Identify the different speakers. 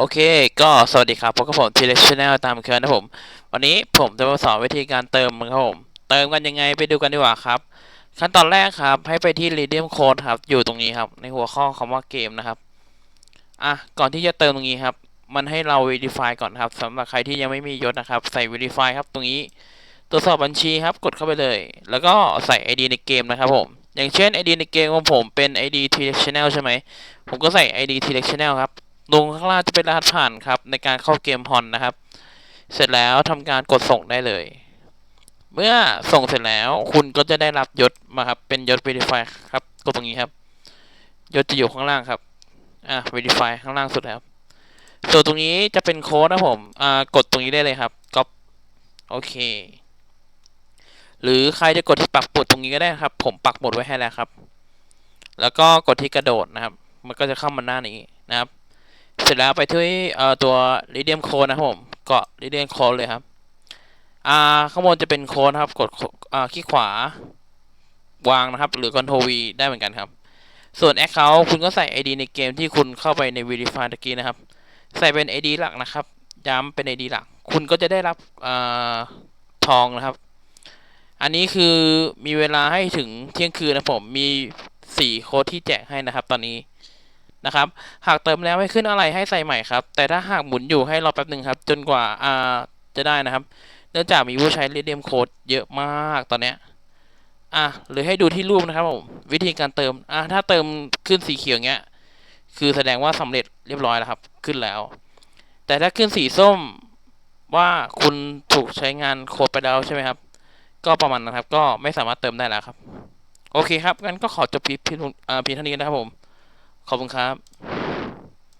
Speaker 1: โอเค ก็สวัสดีครับพบกับผมทีเล็กชแนลตามเคยนะผม วันนี้ผมจะมาสอนวิธีการเติมมันครับผม เติมกันยังไงไปดูกันดีกว่าครับ ขั้นตอนแรกครับ ให้ไปที่ Redeem Code ครับ อยู่ตรงนี้ครับ ในหัวข้อคำว่าเกมนะครับ อะ ก่อนที่จะเติมตรงนี้ครับ มันให้เรา Verify ก่อนครับสำหรับใครที่ยังไม่มียศนะครับ ใส่ Verify ครับตรงนี้ตรวจสอบบัญชีครับ กดเข้าไปเลย แล้วก็ใส่ ID ในเกมนะครับผม อย่างเช่น ID ในเกมของผมเป็น ID t l e x Channel ใช่ไหม ผมก็ใส่ ID t l e x Channel ครับ ลงข้างล่างจะเป็นรหัสผ่านครับ ในการเข้าเกมฮอนนะครับ เสร็จแล้วทำการกดส่งได้เลย เมื่อส่งเสร็จแล้วคุณก็จะได้รับยศมาครับ เป็นยศ Verify ครับกดตรงนี้ครับ ยศจะอยู่ข้างล่างครับอะ Verify ข้างล่างสุดครับ ส่วนตรงนี้จะเป็นโค้ดนะผมอ่ากดตรงนี้ได้เลยครับก๊อปโอเค หรือใครจะกดที่ปักหมุดตรงนี้ก็ได้ครับ ผมปักหมุดไว้ให้แล้วครับ แล้วก็กดที่กระโดดนะครับ มันก็จะเข้ามาหน้านี้นะครับ เสร็จแล้วไปที่เอ่อตัว Redeem Code นะครับผมเกาะ Redeem Code เลยครับอ่าข้างบนจะเป็นโคนะครับกดอ่าคลิกขวาวางนะครับ หรือ Ctrl V ได้เหมือนกันครับ ส่วน Account คุณก็ใส่ ID ในเกมที่คุณเข้าไปใน Verify ตะกี้นะครับ ใส่เป็น ID หลักนะครับ ย้ำเป็น ID หลัก คุณก็จะได้รับอทองนะครับ อันนี้คือมีเวลาให้ถึงเที่ยงคืนนะผม มีสี่โค้ดที่แจกให้นะครับ ตอนนี้ นะครับ หากเติมแล้วไม่ขึ้นอะไรให้ใส่ใหม่ครับ แต่ถ้าหากหมุนอยู่ให้รอแป๊บหนึ่งครับ จนกว่าอ่าจะได้นะครับ เนื่องจากมีผู้ใช้ Redeem Code เยอะมากตอนเนี้ยอะหรือให้ดูที่รูปนะครับผมวิธีการเติมอะถ้าเติมขึ้นสีเขียวเงี้ย คือแสดงว่าสำเร็จเรียบร้อยแล้วครับ ขึ้นแล้ว แต่ถ้าขึ้นสีส้มว่าคุณถูกใช้งานโคดไปแล้วใช่ไหมครับ ก็ประมาณนะครับ ก็ไม่สามารถเติมได้แล้วครับ โอเคครับงั้นก็ขอจบคลิพียงอ่าเพียงเท่านี้นะครับผม ขอบคุณครับ